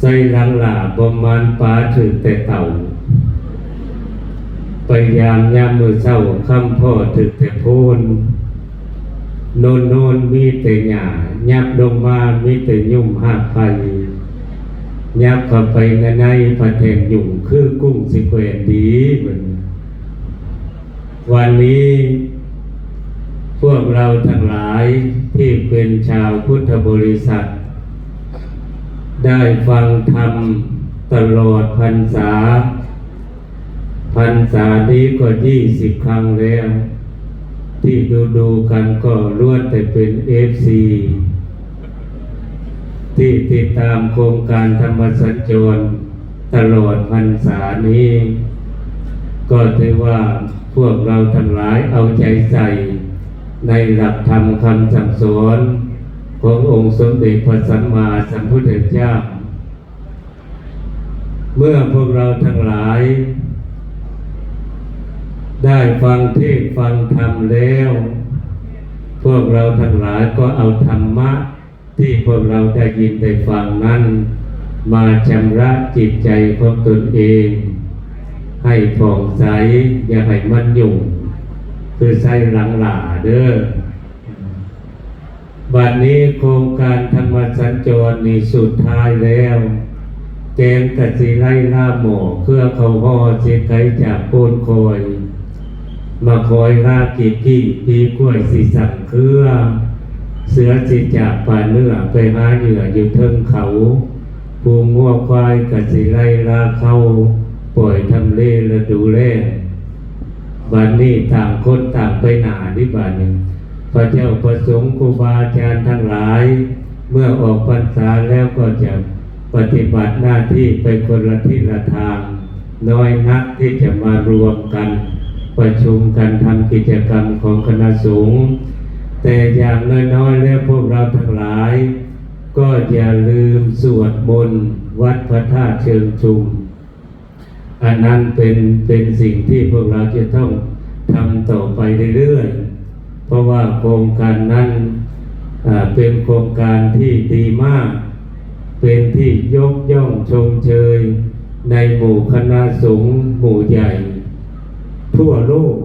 ใส่หลังหลาประมาณปลาถือแต่เต่าไปยามยามมือเศร้าคำพ่อถึกแต่โพนโนนโนนมีแต่หญ้ายับลงมามีแต่ยุ่มหากไปยับเข้าไปในในพระแทงยุ่งคือกุ้งสิแขวนดีเหมือนวันนี้ พวกเราทั้งหลายที่เป็นชาวพุทธบริษัท ได้ฟังธรรมตลอดพรรษา พรรษานี้ก็ยี่สิบครั้งแล้ว ที่ดูดูกันก็ล้วนแต่เป็นเอฟซีที่ติดตามโครงการธรรมสัญจรตลอดพรรษานี้ ก็ถือว่าพวกเราทั้งหลายเอาใจใส่ในหลักธรรมคำสั่งสอน ขององค์สมเด็จพระสัมมาสัมพุทธเจ้า เมื่อพวกเราทั้งหลาย ได้ฟังเทศฟังธรรมแล้ว พวกเราทั้งหลายก็เอาธรรมะ ที่พวกเราได้ยินได้ฟังนั้น มาชำระจิตใจของตนเอง ให้ผ่องใสอย่าให้มันยุ่งคือใส่หลังหลาเด้อ บัดนี้โครงการธรรมสัญจรนี่สุดท้ายแล้วแกงกะสิไล่ล่าหมอเครือเขาห่อเสียไกจากโคนคอย มาคอยล่ากีบกี้พีกล้วยสีสังเครือ เสือสิจากป่าเนื้อไปหาเหยื่ออยู่เทิงเขาภูงัวควายกะสิไล่ล่าเข้าปล่อยทำเลและดูแลบัดนี้ต่างคนต่างไปหนาที่บัดนี้ พระเจ้าประสงค์ครูบาอาจารย์ทั้งหลาย เมื่อออกพรรษาแล้วก็จะปฏิบัติหน้าที่ไปคนละทิศละทาง น้อยนักที่จะมารวมกัน ประชุมกันทำกิจกรรมของคณะสงฆ์แต่อย่างน้อยๆแล้วพวกเราทั้งหลาย ก็อย่าลืมสวดมนต์วัดพระธาตุเชิงชุม อันนั้นเป็นเป็นสิ่งที่พวกเราจะต้องทำต่อไปเรื่อยๆ เพราะว่าโครงการนั้นเป็นโครงการที่ดีมาก เป็นที่ยกย่องชมเชย ในหมู่คณะสงฆ์หมู่ใหญ่ ทั่วโลก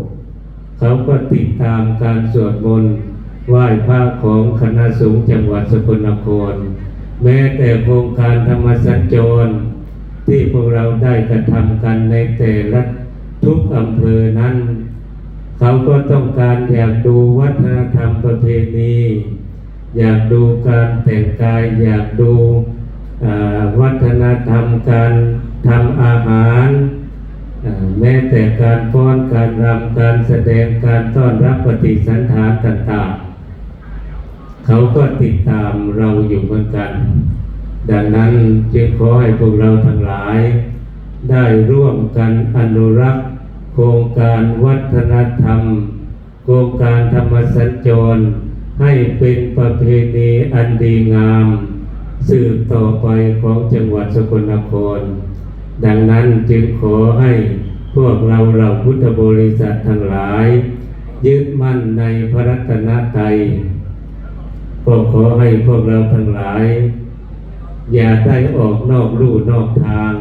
เขาก็ติดตามการสวดมนต์ไหว้พระของคณะสงฆ์จังหวัดสกลนคร แม้แต่โครงการธรรมสัญจร ที่พวกเราได้กระทำกันในแต่ละทุกอำเภอนั้น เขาก็ต้องการอยากดูวัฒนธรรมประเพณีอยากดูการแต่งกาย อยากดูวัฒนธรรมการทำอาหาร แม้แต่การฟ้อนการรำการแสดงการต้อนรับปฏิสันถานต่างๆ เขาก็ติดตามเราอยู่เหมือนกัน ดังนั้นจึงขอให้พวกเราทั้งหลาย ได้ร่วมกันอนุรักษ์ โครงการวัฒนธรรม โครงการธรรมสัญจร ให้เป็นประเพณีอันดีงาม สืบต่อไปของจังหวัดสกลนคร ดังนั้นจึงขอให้พวกเราเราพุทธบริษัททั้งหลาย ยึดมั่นในพระรัตนตรัยก็ขอให้พวกเราทั้งหลาย อย่าได้ออกนอกลู่นอกทาง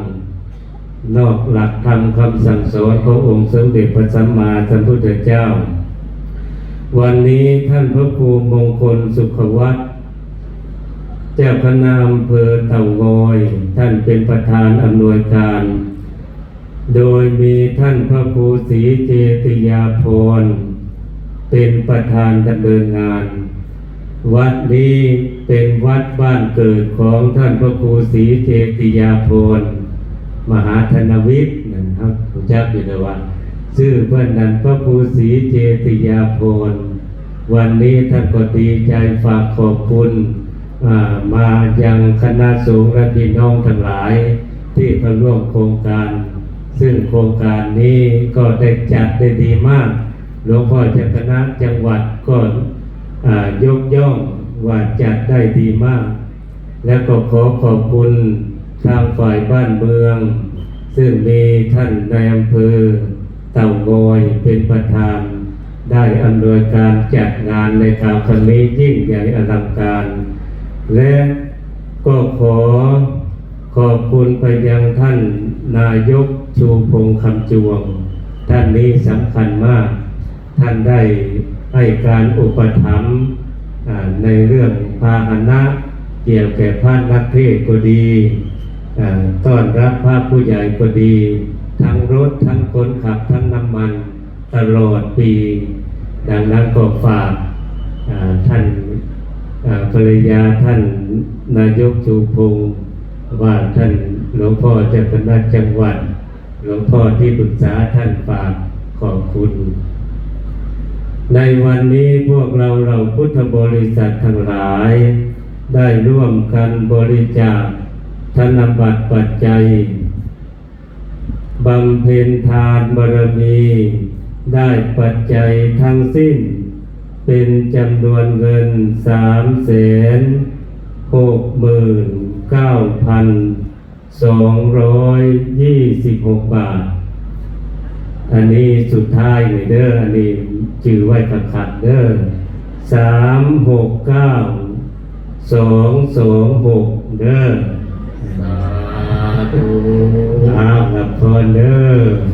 นอกหลักธรรมคำสั่งสอนขององค์สมเด็จพระสัมมาสัมพุทธเจ้า วันนี้ท่านพระครูมงคลสุขวัตรเจ้าคณะอำเภอเต่างอย ท่านเป็นประธานอำนวยการ โดยมีท่านพระครูศรีเจติยาพรเป็นประธานดำเนินงาน วัดนี้เป็นวัดบ้านเกิดของท่านพระครูศรีเจติยาพร มหาธนวิทย์นะครับผมจักอยู่ในวันชื่อเพื่อนนั้นพระครูศรีเจติยาพรวันนี้ท่านก็ดีใจฝากขอบคุณอ่ามายังคณะสงฆ์และพี่น้องทั้งหลาย ที่เขาร่วมโครงการ ซึ่งโครงการนี้ก็ได้จัดได้ดีมากหลวงพ่อเจ้าคณะจังหวัดก็ยกย่องว่าจัดได้ดีมาก แล้วก็ขอขอบคุณ ทางฝ่ายบ้านเมือง ซึ่งมีท่านในอำเภอเต่างอยเป็นประธาน ได้อำนวยการจัดงานในคราวครั้งนี้ยิ่งใหญ่อลังการ และก็ขอขอบคุณไปยังท่านนายกชูพงคำจวง ท่านนี้สำคัญมาก ท่านได้ให้การอุปถัมภ์ในเรื่องพาหนะเกี่ยวแก่พระนักเทศก็ดี ต้อนรับพระผู้ใหญ่ก็ดี ทั้งรถทั้งคนขับทั้งน้ำมันตลอดปี ดังนั้นก็ฝากท่านภรรยาท่านนายกชูพงศ์ว่าท่านหลวงพ่อเจ้าคณะจังหวัด หลวงพ่อที่ปรึกษาท่านฝากขอบคุณ ในวันนี้พวกเราเราพุทธบริษัททั้งหลาย ได้ร่วมกันบริจาค ธนบัตรปัจจัยบำเพ็ญทานบารมีได้ปัจจัยทั้งสิ้น เป็นจำนวนเงินสามแสนหกหมื่นเก้าพันสองร้อยยี่สิบหกบาท อันนี้สุดท้ายนี่เด้ออันนี้จื่อไว้ขัดขัดเด้อสามหกเก้าสองสองหกเด้อ สาธุอ้าวรับพรเด้อ